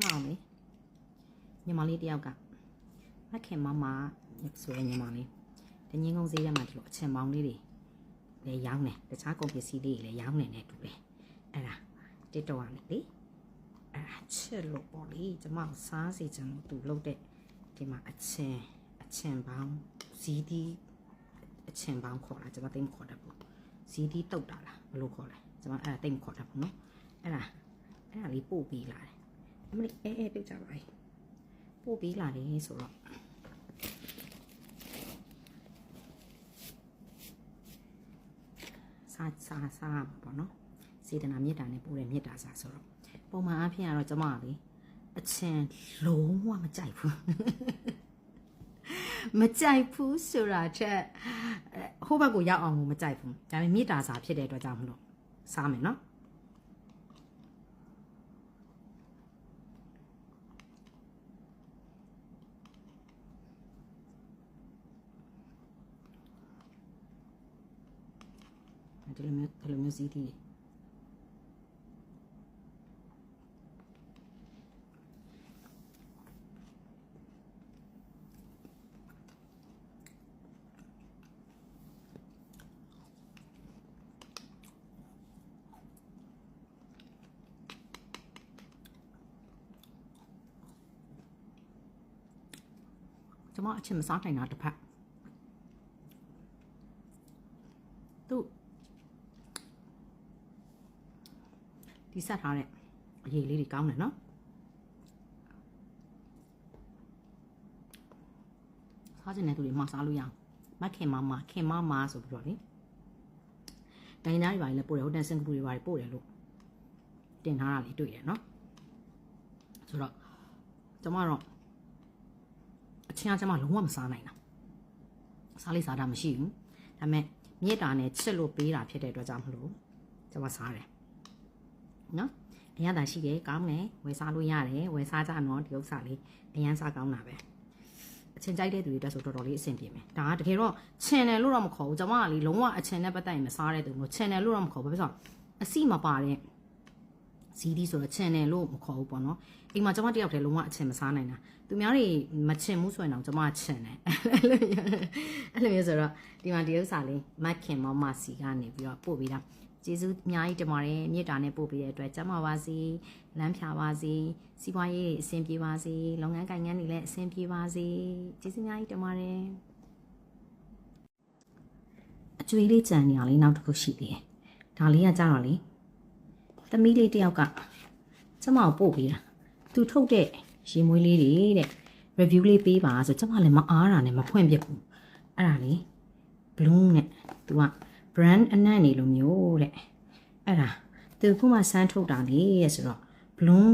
မအောင်လေညီမလေးတယောက်ကမခင်မမဆိုတဲ့ညီမလေးတငင်းကုန်းဈေးထဲမှာဒီလိုအချင်ပေါင်းလေးတွေလည်းရောင်းတယ်တခြားကုန်ပစ္စည်းတွေလည်းရောင်းနေတယ်တူပဲအဲ့ဒါတစ်တော့ကနေလေအဲ့ဒါချစ်လို့ပေါ့လေကျမစားစီချင်လို့သူလုပ်တဲ့ဒီမှာအချင်အချင်ပေါင်းဇီးတီးအချင်ပေါင်းခေါ်တာကျမသိမခေါ်တတ်ဘူးဇီးတီးတုတ်တာလားဘယ်လိုခေါ်လဲကျမအဲ့ဒါသိမခေါ်တတ်ဘူးနော်အဲ့ဒါအဲ့ဒါလေးပို့ပြီးလာတယ် အမလေးအဲအဲပြုတ်ကြပါလေပို့ပြီးလာတယ်ဆိုတော့စာစာစာပေါ့နော်စေတနာမေတ္တာနဲ့ပို့တဲ့မေတ္တာစာဆိုတော့ပုံမှန်အားဖြင့်ကတော့ကျမကလေအချင်းလုံးဝမကြိုက်ဘူးမကြိုက်ဘူးဆိုတာချက်ဟိုဘက်ကိုရောက်အောင်ကိုမကြိုက်ဘူးဒါပေမဲ့မေတ္တာစာဖြစ်တဲ့အတွက်ကြောင့်မလို့စားမယ်နော် ဒီလိုမျိုးဒီလိုမျိုးစီးတီးကျွန်မအချင်းမစားနိုင်တာတစ်ဖက်သူ့ ဒီဆက်ထားတဲ့အရေးလေးတွေကောင်းတယ်နော်စားချင်တဲ့သူတွေမှစားလို့ရအောင်မခင်မမခင်မမဆိုပြီးတော့လေတိုင်းသားတွေပါလေပို့တယ်ဟိုတန်စင်ကာပူတွေပါလေပို့တယ်လို့တင်ထားတာလေးတွေ့တယ်နော်ဆိုတော့ကျွန်မတော့အချင်းအချင်းမလုံးဝမစားနိုင်တာစားလေးစားတာမရှိဘူးဒါပေမဲ့မြေတာနဲ့ချစ်လို့ပေးတာဖြစ်တဲ့အတွက်ကြောင့်မလို့ကျွန်မစားတယ် နော်အရသာရှိတယ်ကောင်းတယ်ဝယ်စားလို့ရတယ်ဝယ်စားကြနော်ဒီဥစ္စာလေးအရန်စားကောင်းတာပဲအချင်းကြိုက်တဲ့သူတွေတက်ဆိုတော်တော်လေးအဆင်ပြေမယ်ဒါကတကယ်တော့ channel လို့တော့မခေါ်ဘူးကျွန်မကလေလုံးဝအ channel နဲ့ပတ်သက်ရင်မစားတဲ့သူမျိုး channel လို့တော့မခေါ်ဘူးဘာဖြစ်လို့အစီမပါတဲ့စီးဒီဆိုတော့ channel လို့မခေါ်ဘူးပေါ့နော်အိမ်မှာကျွန်မတယောက်တည်းလုံးဝအချင်းမစားနိုင်တာသူများတွေမချင်ဘူးဆိုရင်တော့ကျွန်မချင်တယ်အဲ့လိုမျိုးဆိုတော့ဒီမှာဒီဥစ္စာလေးမတ်ခင်မမစီကနေပြီးတော့ပို့ပြီးတာ ကျေးဇူးအများကြီးတင်ပါတယ်မြေတားနဲ့ပို့ပေးတဲ့အတွက်ကျမပါစေလမ်းဖြာပါစေစီးပွားရေးအဆင်ပြေပါစေလုပ်ငန်းကိုင်ငန်းတွေလည်းအဆင်ပြေပါစေကျေးဇူးအများကြီးတင်ပါတယ်အကျွေးလေးကြံနေရလေးနောက်တစ်ခုရှိသေးတယ်ဒါလေးကကြတော့လေသမီးလေးတယောက်ကကျမကိုပို့ပေးတာသူထုတ်တဲ့ရေမွေးလေးတွေတဲ့ review လေးပေးပါဆိုကျမလည်းမအားတာနဲ့မဖွင့်ပြဘူးအဲ့ဒါလေ bloom နဲ့သူက brand အနံ့နေလိုမျိုးတဲ့အဲ့ဒါသူခုမှစမ်းထုတ်တာလေတဲ့ဆိုတော့ bloom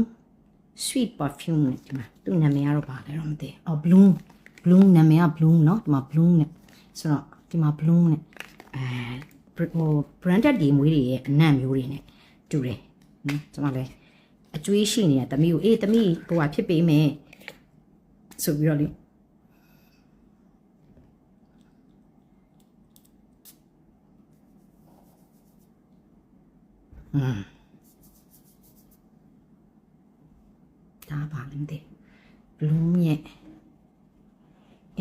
sweet perfume နဲ့ဒီမှာသူ့နာမည်ကတော့ဘာလဲတော့မသိဘူးအော် bloom bloom နာမည်က bloom เนาะဒီမှာ bloom နဲ့ဆိုတော့ဒီမှာ bloom နဲ့အဲဟို branded ဒီမွေးတွေရဲ့အနံ့မျိုးတွေနဲ့တူတယ်နော်ကျွန်မလည်းအကျွေးရှိနေတဲ့တမီးကိုအေးတမီးဟိုဟာဖြစ်ပေးမယ်ဆိုပြီးတော့လေ อืมဒါပါလိမ့်တယ် bloom ရဲ့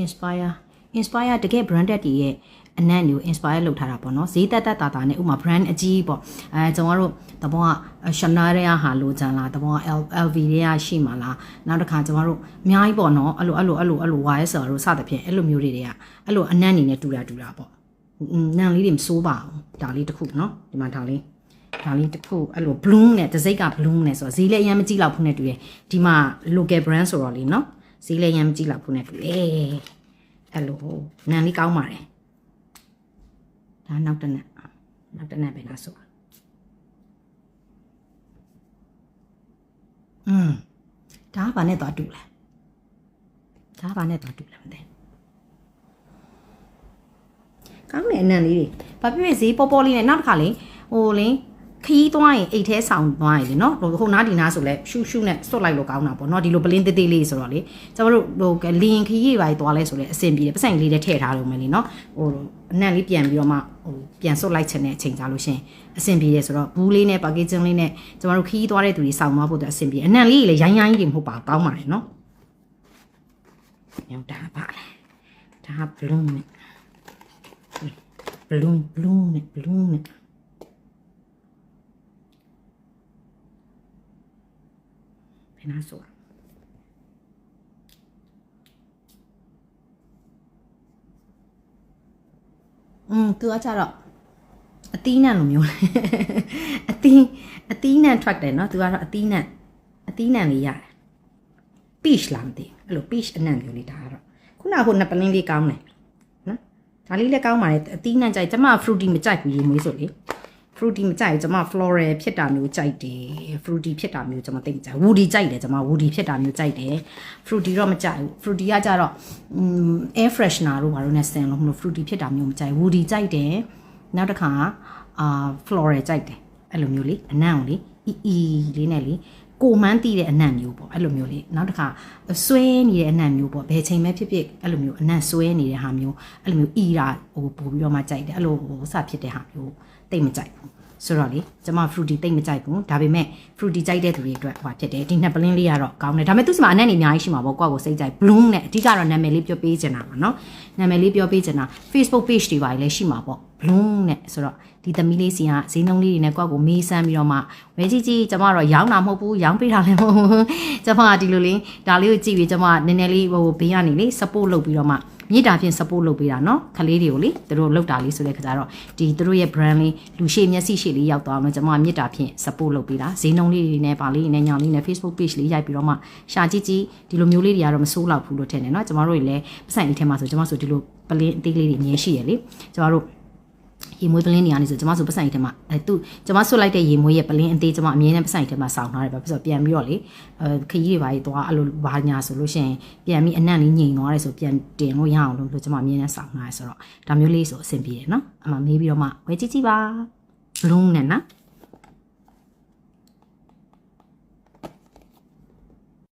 inspire inspire တကယ် branded တွေရဲ့အနံ့မျိုး inspire လုပ်ထားတာပေါ့နော်ဈေးတက်တက်တာတာနဲ့ဥမာ brand အကြီးပေါ့အဲကျွန်တော်တို့တဘောက Chanel တွေကဟာလိုချင်လားတဘောက LV တွေကရှိမှာလားနောက်တစ်ခါကျွန်တော်တို့အများကြီးပေါ့နော်အဲ့လိုအဲ့လိုအဲ့လိုအဲ့လို YSL တို့စသဖြင့်အဲ့လိုမျိုးတွေတွေကအဲ့လိုအနံ့နေနဲ့တူတာတူတာပေါ့နံလေးတွေမစိုးပါဘူးဒါလေးတစ်ခုနော်ဒီမှာဒါလေး ဒါလေးတစ်ခုအဲ့လို bloom နဲ့တစ်စိတ်က bloom နဲ့ဆိုတော့ဈေးလည်းအရင်မကြည့်လောက်ဖုန်းနဲ့တူတယ်ဒီမှာ local brand ဆိုတော့လေနော်ဈေးလည်းအရင်မကြည့်လောက်ဖုန်းနဲ့တူတယ်အဲ့လိုနံလေးကောင်းပါတယ်ဒါနောက်တစ်နက်နောက်တစ်နက်ပဲလားဆိုတာอืมဒါကဘာနဲ့တော့တူလဲဒါကဘာနဲ့တော့တူလဲမသိကောင်းတယ်အနံလေးတွေဘာဖြစ်ဖြစ်ဈေးပေါ်ပေါ်လေးနဲ့နောက်တစ်ခါလေဟိုလင်း ခီးသွားရင်အိတ်ထဲဆောင်သွားရင်လေနော်ဟိုဟိုနားဒီနားဆိုလဲရှူးရှူးနဲ့စွတ်လိုက်လို့ကောင်းတာပေါ့နော်ဒီလိုပလင်းသေးသေးလေးဆိုတော့လေကျွန်တော်တို့ဟိုလင်းခီးရေးပါသွားလဲဆိုလဲအဆင်ပြေတယ်ပတ်စံလေးနဲ့ထည့်ထားလို့မယ်လေနော်ဟိုအနံ့လေးပြန်ပြီးတော့မှဟိုပြန်စွတ်လိုက်ချင်တဲ့အချိန်ကြလို့ရှင်အဆင်ပြေတယ်ဆိုတော့ဘူးလေးနဲ့ပါကေဂျင်းလေးနဲ့ကျွန်တော်တို့ခီးသွားတဲ့သူတွေစောင့်သွားဖို့အတွက်အဆင်ပြေအနံ့လေးလည်းရိုင်းရိုင်းကြီးတွေမဟုတ်ပါဘူးကောင်းပါတယ်နော်ညောင်တာပါလေဒါ bloom နဲ့ bloom bloom နဲ့ bloom နဲ့ ဘယ်နာဆိုတာอืมသူကကြတော့အသီးနှံလိုမျိုးလေအသီးအသီးနှံ track တယ်เนาะသူကတော့အသီးနှံအသီးနှံလေးရတယ် peach လားမသိဘူးအဲ့လို peach အနံ့မျိုးလေးဒါကတော့ခုနကဟိုနှစ်ပလင်းလေးကောင်းတယ်နော်ဒါလေးလည်းကောင်းပါတယ်အသီးနှံကြိုက်ကျမ fruity မကြိုက်ဘူးရေမွေးဆိုလေ fruity မကြိုက်ဘူးကျွန်မ floral ဖြစ်တာမျိုးကြိုက်တယ် fruity ဖြစ်တာမျိုးကျွန်မသိမကြိုက် woody ကြိုက်တယ်ကျွန်မ woody ဖြစ်တာမျိုးကြိုက်တယ် fruity တော့မကြိုက်ဘူး fruity ကကြတော့ um air freshener တို့ဘာလို့ ਨੇ ဆင်လို့မလို့ fruity ဖြစ်တာမျိုးမကြိုက် woody ကြိုက်တယ်နောက်တစ်ခါအာ floral ကြိုက်တယ်အဲ့လိုမျိုးလေအနံ့ကိုလေအီအီလေးနဲ့လေ ကိုမှန်းတည်တဲ့အနံ့မျိုးပေါ့အဲ့လိုမျိုးလေနောက်တစ်ခါဆွဲနေတဲ့အနံ့မျိုးပေါ့ဘယ်ချိန်ပဲဖြစ်ဖြစ်အဲ့လိုမျိုးအနံ့ဆွဲနေတဲ့ဟာမျိုးအဲ့လိုမျိုးအီတာဟိုပို့ပြီးတော့မှကြိုက်တယ်အဲ့လိုဟိုစဖြစ်တဲ့ဟာမျိုးတိတ်မကြိုက်ဘူးဆိုတော့လေကျွန်မ fruity တိတ်မကြိုက်ဘူးဒါပေမဲ့ fruity ကြိုက်တဲ့သူတွေအတွက်ဟိုဖြစ်တယ်ဒီနှစ်ပလင်းလေးကတော့ကောင်းတယ်ဒါပေမဲ့သူ့စမှာအနံ့နေအများကြီးရှိမှာပေါ့ကိုယ့်ကိုစိတ်ကြိုက် bloom နဲ့အဓိကတော့နာမည်လေးပြောပေးချင်တာပါနော်နာမည်လေးပြောပေးချင်တာ Facebook page တွေပါလည်းရှိမှာပေါ့ bloom နဲ့ဆိုတော့ ဒီသမီးလေးစီကဈေးနှုန်းလေးတွေနဲ့ကိုယ့်ကိုမေးစမ်းပြီးတော့မှဝဲကြီးကြီးကျွန်မတော့ရောင်းတာမဟုတ်ဘူးရောင်းပေးတာလည်းမဟုတ်ဘူးကျွန်မကဒီလိုလေးဒါလေးကိုကြည့်ပြီးကျွန်မနည်းနည်းလေးဟိုဘေးကနေလေ support လုပ်ပြီးတော့မှမြေတာဖြင့် support လုပ်ပေးတာเนาะခလေးတွေကိုလေသူတို့လောက်တာလေးဆိုတဲ့ခါကျတော့ဒီသူတို့ရဲ့ brand လေးလူရှိမျက်စိရှိလေးရောက်သွားအောင်လို့ကျွန်မမြေတာဖြင့် support လုပ်ပေးတာဈေးနှုန်းလေးတွေနဲ့ပါလေးနဲ့ညောင်လေးနဲ့ Facebook page လေးရိုက်ပြီးတော့မှရှာကြည့်ကြည့်ဒီလိုမျိုးလေးတွေကတော့မဆိုးတော့ဘူးလို့ထင်တယ်เนาะကျွန်တော်တို့တွေလည်းပတ်စံလေးထဲမှာဆိုကျွန်မဆိုဒီလိုပလင်းအသေးလေးတွေအမြင်ရှိရလေကျွန်တော်တို့ ရေမွေးပလင်းနေရနေဆိုကျွန်မဆိုပတ်ဆိုင်ထဲမှာအဲသူကျွန်မဆွတ်လိုက်တဲ့ရေမွေးရဲ့ပလင်းအသေးကျွန်မအမြဲတမ်းပတ်ဆိုင်ထဲမှာစောင်းထားတယ်ပဲပြီးတော့ပြန်ပြီးတော့လေအဲခရီးတွေပါကြီးသွားအဲ့လိုဘာညာဆိုလို့ရှိရင်ပြန်ပြီးအနံ့လေးညင်သွားတယ်ဆိုပြန်တင်လို့ရအောင်လို့ကျွန်မအမြဲတမ်းစောင်းထားတယ်ဆိုတော့ဒါမျိုးလေးဆိုအဆင်ပြေတယ်နော်အမှမေးပြီးတော့မှဝယ်ကြည့်ကြည့်ပါဘလုံးနဲ့နော်